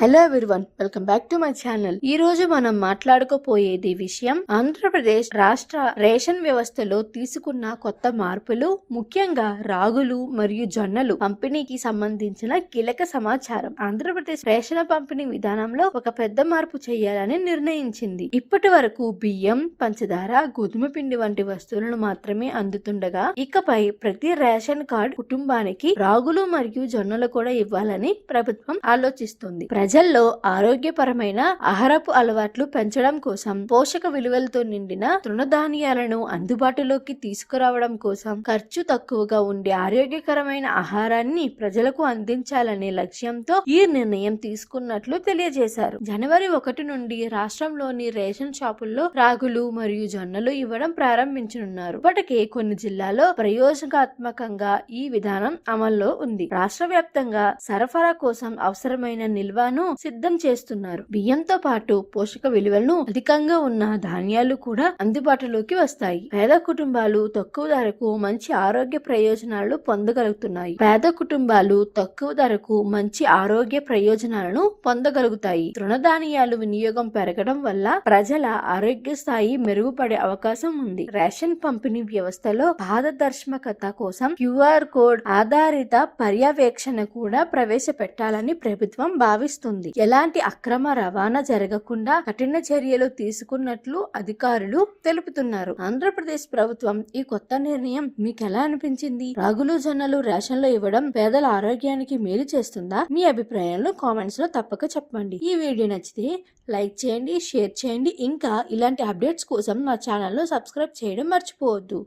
Hello everyone welcome back to my channel. ఈ రోజు మనం మాట్లాడుకోపోయేది విషయం ఆంధ్రప్రదేశ్ రాష్ట్ర రేషన్ వ్యవస్థలో తీసుకున్న కొత్త మార్పులు ముఖ్యంగా రాగులు మరియు జొన్నలు పంపిణీకి సంబంధించిన కీలక సమాచారం. ఆంధ్రప్రదేశ్ రేషన్ పంపిణీ విధానంలో ఒక పెద్ద మార్పు చేయాలని నిర్ణయించింది. ఇప్పటి వరకు బియ్యం పంచదార గోధుమ పిండి వంటి వస్తువులను మాత్రమే అందుతుండగా ఇకపై ప్రతి రేషన్ కార్డ్ కుటుంబానికి రాగులు మరియు జొన్నలు కూడా ఇవ్వాలని ప్రభుత్వం ఆలోచిస్తుంది. ప్రజల్లో ఆరోగ్యపరమైన ఆహారపు అలవాట్లు పెంచడం కోసం పోషక విలువలతో నిండిన తృణధాన్యాలను అందుబాటులోకి తీసుకురావడం కోసం ఖర్చు తక్కువగా ఉండే ఆరోగ్యకరమైన ఆహారాన్ని ప్రజలకు అందించాలనే లక్ష్యంతో ఈ నిర్ణయం తీసుకున్నట్లు తెలియజేశారు. జనవరి ఒకటి నుండి రాష్ట్రంలోని రేషన్ షాపుల్లో రాగులు మరియు జొన్నలు ఇవ్వడం ప్రారంభించనున్నారు. ఇప్పటికే కొన్ని జిల్లాల్లో ప్రయోజనాత్మకంగా ఈ విధానం అమల్లో ఉంది. రాష్ట్ర వ్యాప్తంగా సరఫరా కోసం అవసరమైన నిల్వను సిద్ధం చేస్తున్నారు. బియ్యంతో పాటు పోషక విలువలను అధికంగా ఉన్న ధాన్యాలు కూడా అందుబాటులోకి వస్తాయి. పేద కుటుంబాలు తక్కువ ధరకు మంచి ఆరోగ్య ప్రయోజనాలు పొందగలుగుతున్నాయి. పేద కుటుంబాలు తక్కువ ధరకు మంచి ఆరోగ్య ప్రయోజనాలను పొందగలుగుతాయి. తృణధాన్యాలు వినియోగం పెరగడం వల్ల ప్రజల ఆరోగ్య స్థాయి మెరుగుపడే అవకాశం ఉంది. రేషన్ పంపిణీ వ్యవస్థలో పారదర్శకత కోసం క్యూఆర్ కోడ్ ఆధారిత పర్యవేక్షణ కూడా ప్రవేశపెట్టాలని ప్రభుత్వం భావిస్తుంది. ఎలాంటి అక్రమ రవాణా జరగకుండా కఠిన చర్యలు తీసుకున్నట్లు అధికారులు తెలుపుతున్నారు. ఆంధ్రప్రదేశ్ ప్రభుత్వం ఈ కొత్త నిర్ణయం మీకు ఎలా అనిపించింది? రాగులు జొన్నలు రేషన్లో ఇవ్వడం పేదల ఆరోగ్యానికి మేలు చేస్తుందా? మీ అభిప్రాయాలను కామెంట్స్లో తప్పక చెప్పండి. ఈ వీడియో నచ్చితే లైక్ చేయండి షేర్ చేయండి. ఇంకా ఇలాంటి అప్డేట్స్ కోసం మా ఛానల్లో సబ్స్క్రైబ్ చేయడం మర్చిపోవద్దు.